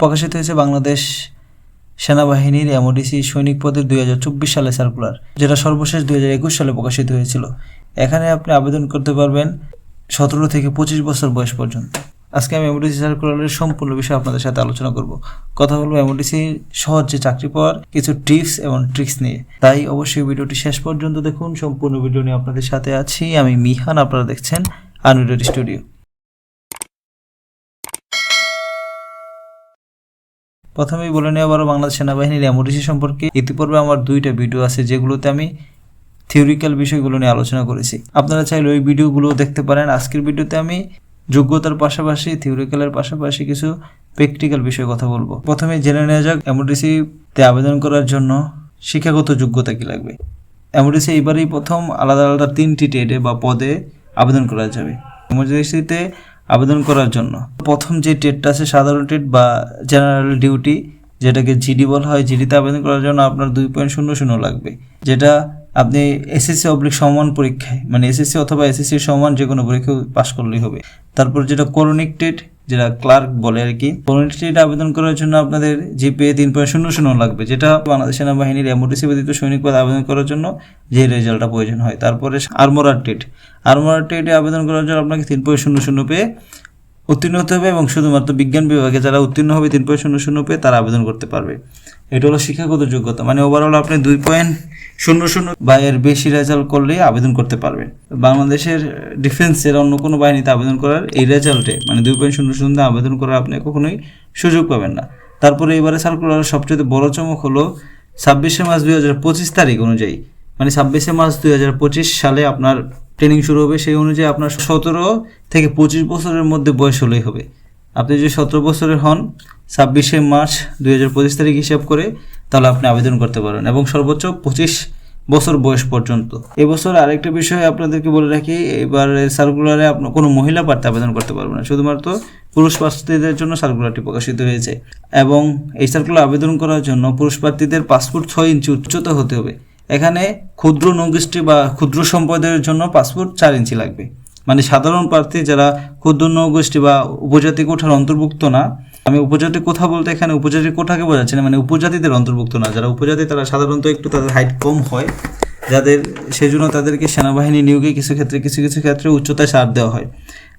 প্রকাশিত হয়েছে বাংলাদেশ সেনাবাহিনীর এমওডিসি সৈনিক পদের দুই হাজার চব্বিশ সালে সার্কুলার, যেটা সর্বশেষ দুই হাজার একুশ সালে প্রকাশিত হয়েছিল। এখানে আপনি আবেদন করতে পারবেন সতেরো থেকে পঁচিশ বছর বয়স পর্যন্ত। আজকে আমি এমওডিসি সার্কুলারের সম্পূর্ণ বিষয়ে আপনাদের সাথে আলোচনা করব। কথা বলব এমওডিসি সহজে চাকরি পাওয়ার কিছু টিপস এবং ট্রিক্স নিয়ে। তাই অবশ্যই ভিডিওটি শেষ পর্যন্ত দেখুন। সম্পূর্ণ ভিডিও নিয়ে আপনাদের সাথে আছি আমি মিহান, আপনারা দেখছেন আনুরের স্টুডিও। প্রথমেই বলে নেওয়া আবারও বাংলাদেশ সেনাবাহিনীর এমওডিসি সম্পর্কে ইতিপূর্বে আমার দুইটা ভিডিও আছে, যেগুলোতে আমি থিওরিক্যাল বিষয়গুলো নিয়ে আলোচনা করেছি। আপনারা চাইলে ওই ভিডিওগুলো দেখতে পারেন। আজকের ভিডিওতে আমি যোগ্যতার পাশাপাশি থিওরিক্যালের পাশাপাশি কিছু প্র্যাকটিক্যাল বিষয়ে কথা বলব। প্রথমে জেনে নেওয়া যাক এমওডিসিতে আবেদন করার জন্য শিক্ষাগত যোগ্যতা কি লাগবে? এমওডিসি এইবারই প্রথম আলাদা আলাদা তিনটি টেটে বা পদে আবেদন করা যাবে। এমওডিসিতে আবেদন করার জন্য। প্রথম যে টেটটা আছে সাধারণ টেট বা জেনারেল ডিউটি যেটাকে জিডি বলা হয় জিডিতে আবেদন করার জন্য আপনার দুই পয়েন্ট শূন্য শূন্য লাগবে। যেটা আপনি এসএসসি অবলিক সমান পরীক্ষায় মানে এসএসসি অথবা এসএসসি সমান যে কোনো পরীক্ষায় পাশ করলেই হবে। তারপর যেটা করোনিক টেট যেটা ক্লার্ক বলে আর কি। টেট আবেদন করার জন্য আপনাদের জিপিএ তিন পয়েন্ট শূন্য শূন্য লাগবে, যেটা বাংলাদেশ সেনাবাহিনীর এমওটিসি ব্যতীত সৈনিক পদে আবেদন করার জন্য যে রেজাল্টটা প্রয়োজন হয়। তারপরে আর্মোরার টেট। আর্মোরার টেটে আবেদন করার জন্য আপনাকে তিন পয়েন্ট শূন্য শূন্য পেয়ে উত্তীর্ণ হতে হবে এবং শুধুমাত্র বিজ্ঞান বিভাগে যারা উত্তীর্ণ হবে তিন পয়েন্ট শূন্য শূন্য পেয়ে তারা আবেদন করতে পারবে। এটা হলো শিক্ষাগত যোগ্যতা। মানে ওভারঅল আপনি দুই পয়েন্ট শূন্য শূন্য বা এর বেশি রেজাল্ট করলে আবেদন করতে পারবেন। বাংলাদেশের ডিফেন্সের অন্য কোনো বাহিনীতে আবেদন করার এই রেজাল্টে মানে দুই পয়েন্ট শূন্য শূন্য আবেদন করার আপনি কখনোই সুযোগ পাবেন না। তারপরে এবারে সার্কুলার সবচেয়ে বড় চমক হলো ছাব্বিশে মার্চ দুই হাজার পঁচিশ তারিখ অনুযায়ী। মানে ছাব্বিশে মার্চ দুই হাজার পঁচিশ সালে আপনার ট্রেনিং শুরু হবে, সেই অনুযায়ী আপনার সতেরো থেকে পঁচিশ বছরের মধ্যে বয়স হলেই হবে। আপনি যদি সতেরো বছরের হন, ছাব্বিশে মার্চ দুই হাজার পঁচিশ তারিখ হিসাব করে তাহলে আপনি আবেদন করতে পারেন এবং সর্বোচ্চ পঁচিশ বছর বয়স পর্যন্ত। এবছর আরেকটা বিষয় আপনাদেরকে বলে রাখি এবার সার্কুলারে আপনার কোনো মহিলা প্রার্থী আবেদন করতে পারবে না। শুধুমাত্র পুরুষ প্রার্থীদের জন্য সার্কুলারটি প্রকাশিত হয়েছে এবং এই সার্কুলার আবেদন করার জন্য পুরুষ প্রার্থীদের পাসপোর্ট ছয় ইঞ্চি উচ্চতা হতে হবে। এখানে ক্ষুদ্র নৌগোষ্ঠী বা ক্ষুদ্র সম্প্রদায়ের জন্য পাসপোর্ট চার ইঞ্চি লাগবে। মানে সাধারণ প্রার্থী যারা ক্ষুদ্র নৌগোষ্ঠী বা উপজাতি কোঠার অন্তর্ভুক্ত না আমি উপজাতি কোঠা বলতে এখানে উপজাতি কোঠাকে বোঝাচ্ছি না মানে উপজাতিদের অন্তর্ভুক্ত না। যারা উপজাতি, তারা সাধারণত একটু তাদের হাইট কম হয়। যাদের সেই জন্য তাদেরকে সেনাবাহিনী নিয়োগে কিছু ক্ষেত্রে, কিছু কিছু ক্ষেত্রে উচ্চতায় ছাড় দেওয়া হয়।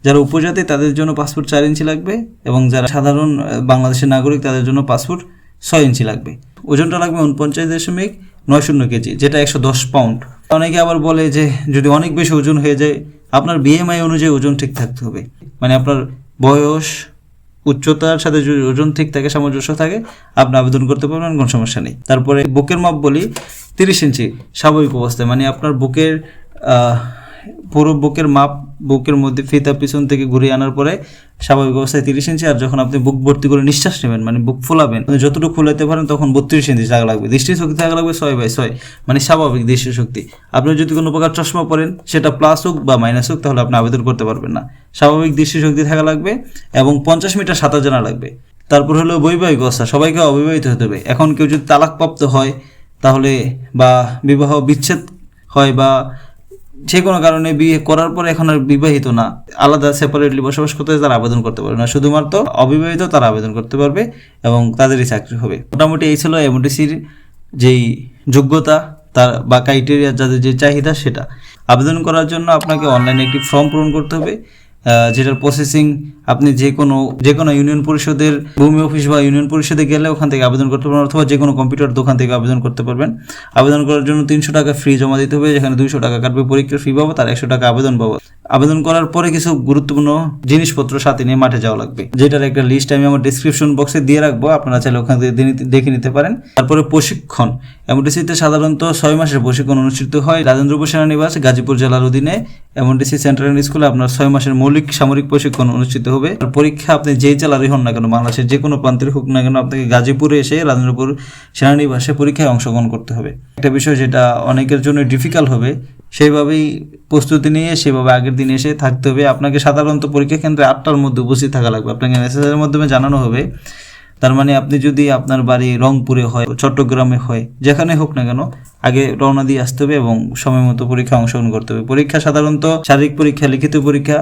যারা উপজাতি, তাদের জন্য পাসপোর্ট চার ইঞ্চি লাগবে এবং যারা সাধারণ বাংলাদেশের নাগরিক, তাদের জন্য পাসপোর্ট ছয় ইঞ্চি লাগবে। ওজনটা লাগবে উনপঞ্চাশ দশমিক নয় শূন্য কেজি, যেটা একশো দশ পাউন্ড অনেকে আবার বলে যে, যদি অনেক বেশি ওজন হয়ে যায়, আপনার বিএমআই অনুযায়ী ওজন ঠিক থাকতে হবে। মানে আপনার বয়স উচ্চতার সাথে যদি ওজন ঠিক থাকে, সামঞ্জস্য থাকে, আপনি আবেদন করতে পারবেন, কোনো সমস্যা নেই। তারপরে বুকের মাপ বলি, তিরিশ ইঞ্চি স্বাভাবিক অবস্থায় মানে আপনার বুকের পুরো বুকের মাপ বুকের মধ্যে ফিতা পিছন থেকে ঘুরিয়ে আনার পরে স্বাভাবিক অবস্থায় তিরিশ ইঞ্চি, আর যখন আপনি বুক ভর্তি করে নিঃশ্বাস নেবেন মানে বুক ফোলাবেন মানে যতটুকু ফুলাতে পারেন তখন বত্রিশ ইঞ্চি জায়গা লাগবে। দৃষ্টি শক্তি থাকা লাগবে ছয় বাই ছয় মানে স্বাভাবিক দৃষ্টি শক্তি আপনি যদি কোনো প্রকার চশমা পরেন, সেটা প্লাস হোক বা মাইনাস হোক, তাহলে আপনি আবেদন করতে পারবেন না। স্বাভাবিক দৃষ্টি শক্তি থাকা লাগবে এবং পঞ্চাশ মিটার সাঁতার জানা লাগবে। তারপর হলো বৈবাহিক অবস্থা, সবাইকে অবিবাহিত হতে হবে। এখন কেউ যদি তালাকপ্রাপ্ত হয়, তাহলে বা বিবাহ বিচ্ছেদ হয় বা যে কোনো কারণে বিয়ে করার পর এখন আর বিবাহিত না। আলাদা সেপারেটলি বসবাস করতে তারা আবেদন করতে পারবে না। শুধুমাত্র অবিবাহিত তারা আবেদন করতে পারবে এবং তাদেরই চাকরি হবে। মোটামুটি এই ছিল এমডিসির যেই যোগ্যতা, তার বা ক্রাইটেরিয়া যাদের যে চাহিদা সেটা। আবেদন করার জন্য আপনাকে অনলাইনে একটি ফর্ম পূরণ করতে হবে। যেটার প্রসেসিং আপনি যে কোনো যে কোনো ইউনিয়ন পরিষদের ভূমি অফিস বা ইউনিয়ন পরিষদে গেলে ওখান থেকে আবেদন করতে পারবেন, অথবা যে কোনো কম্পিউটার দোকান থেকে আবেদন করতে পারবেন। আবেদন করার জন্য তিনশো টাকা ফ্রি জমা দিতে হবে, যেখানে দুইশো টাকা কাটবে পরীক্ষার ফি বাবদ আর একশো টাকা আবেদন বাবদ। আবেদন করার পরে কিছু গুরুত্বপূর্ণ জিনিসপত্র সাথে নিয়ে মাঠে যাওয়া লাগবে। যেটার একটা লিস্ট আমি আমার ডিসক্রিপশন বক্সে দিয়ে রাখব, আপনারা চাইলে ওখান থেকে দেখে নিতে পারেন। তারপরে প্রশিক্ষণ। এমডিসিতে সাধারণত ছয় মাসের প্রশিক্ষণ অনুষ্ঠিত হয় রাজেন্দ্রপুর সেনানিবাস গাজীপুর জেলার অধীনে। এমডিসি সেন্ট্রাল স্কুলে আপনার ছয় মাসের মৌলিক সামরিক প্রশিক্ষণ অনুষ্ঠিত হবে। আর পরীক্ষা আপনি যেই জেলারই হন না কেন, বাংলাদেশের যে কোনো প্রান্তের হোক না কেন, আপনাকে গাজীপুরে এসে রাজেন্দ্রপুর সেনানিবাসে পরীক্ষায় অংশগ্রহণ করতে হবে। একটা বিষয় যেটা অনেকের জন্য ডিফিকাল্ট হবে, সেইভাবেই প্রস্তুতি নিয়ে সেভাবে আগের দিন এসে থাকতে হবে। আপনাকে সাধারণত পরীক্ষা কেন্দ্রে আটটার মধ্যে উপস্থিত থাকা লাগবে। আপনাকে মেসেজের মাধ্যমে জানানো হবে। তার মানে আপনি যদি আপনার বাড়ি রংপুরে হয়, চট্টগ্রামে হয়, যেখানে হোক না কেন, আগে রওনা দিয়ে আসতে হবে এবং সময় মতো পরীক্ষা অংশগ্রহণ করতে হবে। পরীক্ষা সাধারণত শারীরিক পরীক্ষা, লিখিত পরীক্ষা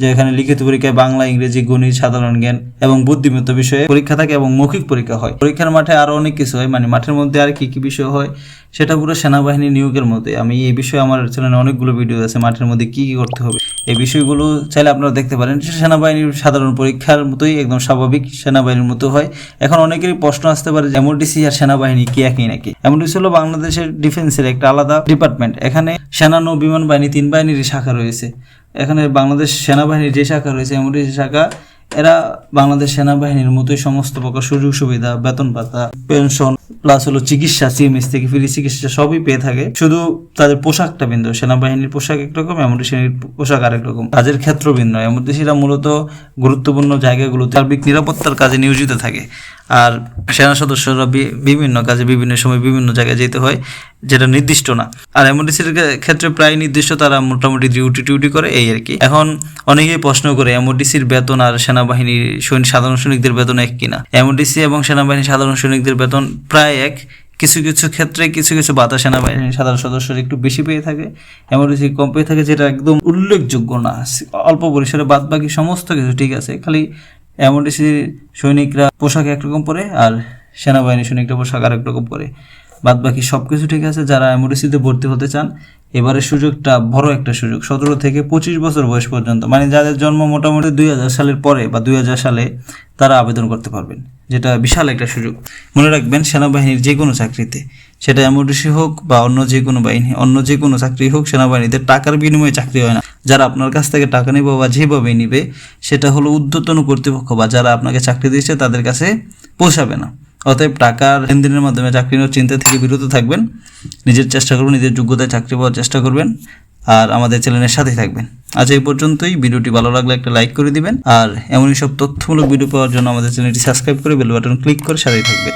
যে এখানে লিখিত পরীক্ষায় বাংলা, ইংরেজি, গণিত, সাধারণ জ্ঞান এবং বুদ্ধিমত্তা বিষয়ে পরীক্ষা থাকে এবং মৌখিক পরীক্ষা হয়। পরীক্ষার মাঠে আরও অনেক কিছু হয় মানে মাঠের মধ্যে আর কি কি বিষয় হয়, সেটা পুরো সেনাবাহিনী নিয়োগের মধ্যে। আমি এই বিষয়ে আমার চ্যানেলে অনেকগুলো ভিডিও আছে, মাঠের মধ্যে কি কি করতে হবে এই বিষয়গুলো চাইলে আপনারা দেখতে পারেন। সেনাবাহিনীর সাধারণ পরীক্ষার মতোই একদম স্বাভাবিক সেনাবাহিনীর মতো হয়। এখন অনেকেরই প্রশ্ন আসতে পারে যে এমওডিসি আর সেনাবাহিনী কি একই নাকি? এমওডিসি হলো বাংলাদেশের ডিফেন্সের একটা আলাদা ডিপার্টমেন্ট। এখানে সেনা, নৌ, বিমান বাহিনী তিন বাহিনীর শাখা রয়েছে। এখানে বাংলাদেশ সেনাবাহিনীর যে শাখা রয়েছে এমওডিসি শাখা, এরা বাংলাদেশ সেনাবাহিনীর মতোই সমস্ত প্রকার সুযোগ সুবিধা বেতন ভাতা পেনশন প্লাস হলো চিকিৎসা সিএমএস থেকে ফ্রি চিকিৎসা সবই পেয়ে থাকে। শুধু তাদের পোশাকটা ভিন্ন, সেনাবাহিনীর পোশাক একরকম এমডিসির পোশাক আরেক রকম। কাজের ক্ষেত্র ভিন্ন দেশিরা মূলত গুরুত্বপূর্ণ জায়গাগুলোতে সার্বিক নিরাপত্তার কাজে নিয়োজিত থাকে। আর সেনা সদস্যরা বিভিন্ন কাজে বিভিন্ন সময় বিভিন্ন জায়গায় যেতে হয়। যেটা নির্দিষ্ট না। আর এমডিসির ক্ষেত্রে প্রায় নির্দিষ্ট তারা মোটামুটি ডিউটি টিউটি করে এই আর কি। এখন অনেকেই প্রশ্ন করে এমডিসির বেতন আর সেনাবাহিনীর সৈনিক সাধারণ সৈনিকদের বেতন এক কিনা? এমডিসি এবং সেনাবাহিনীর সাধারণ সৈনিকদের বেতন প্রায় এক। কিছু কিছু ক্ষেত্রে কিছু কিছু বাতা সেনাবাহিনীর সাধারণ সদস্যরা একটু বেশি পেয়ে থাকে। এমডিসি কম পেয়ে থাকে, যেটা একদম উল্লেখযোগ্য না। অল্প পরিসরে বাদ বাকি সমস্ত কিছু ঠিক আছে। খালি এমডিসি সৈনিকরা পোশাক একরকম পরে আর সেনাবাহিনী সৈনিকরা পোশাক আরেক রকম পরে। বাদ বাকি সব কিছু ঠিক আছে, যারা এমডিসিতে ভর্তি হতে চান, এবারে সুযোগটা বড় একটা সুযোগ। সতেরো থেকে পঁচিশ বছর বয়স পর্যন্ত মানে যাদের জন্ম মোটামুটি দুই হাজার সালের পরে বা দুই হাজার সালে, তারা আবেদন করতে পারবেন। যেটা বিশাল একটা সুযোগ। মনে রাখবেন, সেনাবাহিনীর যে কোনো চাকরিতে, সেটা এমডিসি হোক বা অন্য যে কোনো বাহিনী, অন্য যে কোনো চাকরি হোক, সেনাবাহিনীতে টাকার বিনিময়ে চাকরি হয় না। যারা আপনার কাছ থেকে টাকা নেবে বা যেভাবে নিবে, সেটা হলো ঊর্ধ্বতন কর্তৃপক্ষ বা যারা আপনাকে চাকরি দিচ্ছে তাদের কাছে পোষাবে না। অতএব টাকার লেনদেনের মাধ্যমে চাকরি নেওয়ার চিন্তা থেকে বিরত থাকবেন। নিজের চেষ্টা করবেন, নিজের যোগ্যতায় চাকরি পাওয়ার চেষ্টা করবেন আর আমাদের চ্যানেলের সাথেই থাকবেন। আজ এই পর্যন্তই। ভিডিওটি ভালো লাগলে একটা লাইক করে দিবেন আর এমনই সব তথ্যমূলক ভিডিও পাওয়ার জন্য আমাদের চ্যানেলটি সাবস্ক্রাইব করে বেল বাটন ক্লিক করে সাথেই থাকবেন।